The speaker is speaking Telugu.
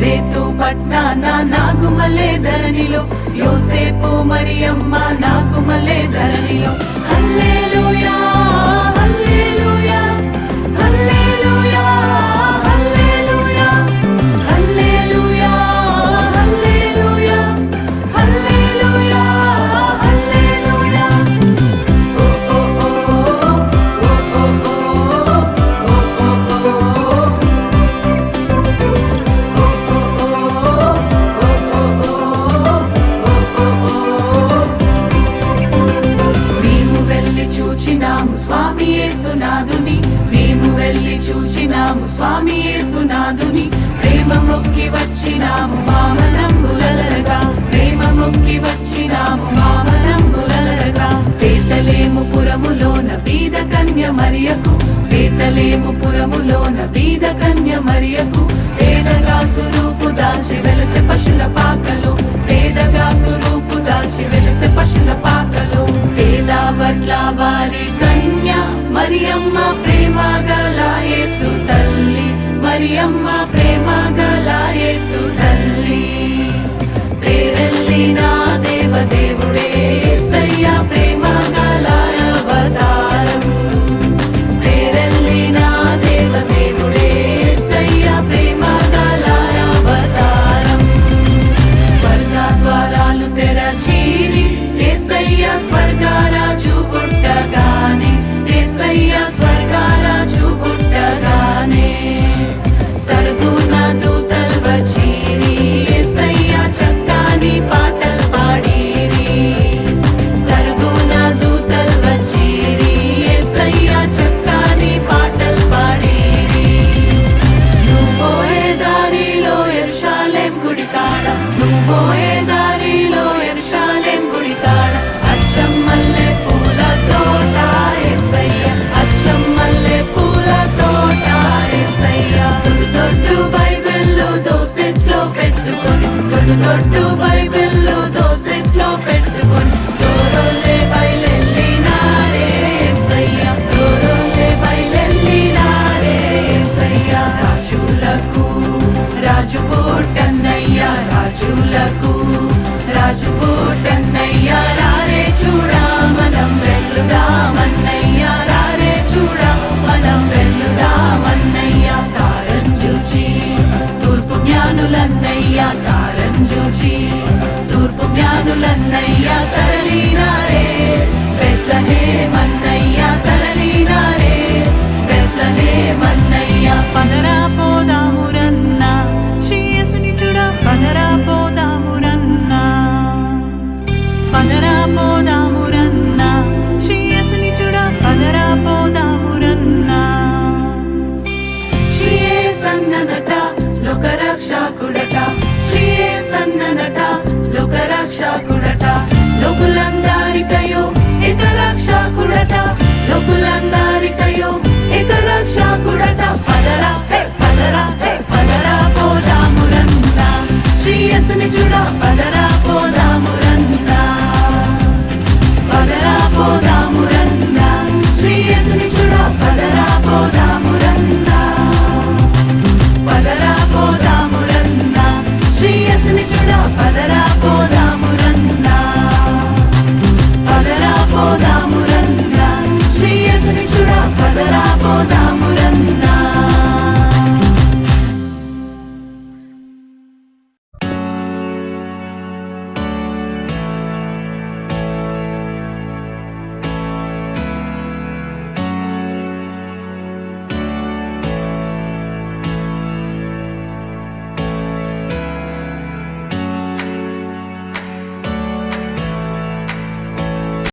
పట్నాన నాగుమలే ధరణిలో యోసేపు మరియమ్మ నాగుమలే ధరణిలో. హల్లేలుయా! చూచినాము స్వామి యేసునాథుని. మేము వెళ్ళి చూచినాము స్వామి యేసునాథుని. ప్రేమ మొక్కి వచ్చినాము మామనంబులరగా ప్రేమ మొక్కి వచ్చినాము మామనంబులరగా పేతలేము పురములోన బీద కన్య మరియకు. పేతలేము పురములోన బీద కన్య మరియకు. పేదగా సురూపు దాచి వెలసె పశుల పాకలో. పేదగా సురూపు దాచి వెలసె పశుల మరియమ్మ ప్రేమ గల యేసు తల్లి మరియమ్మ రాజు పోటన్నయ్య రాజులకు. రాజు పోటన్నయ్య రారే చూడా మనం వెళ్ళుడా మన్నయ్య. రారే చూడా మనం వెళ్ళుడా మన్నయ్య. తారం చూచి తూర్పు జ్ఞానులన్నయ్య తారం చూచి తూర్పు జ్ఞానులన్నయ్య తరలినారే. పెట్లహే మన్నయ్య తర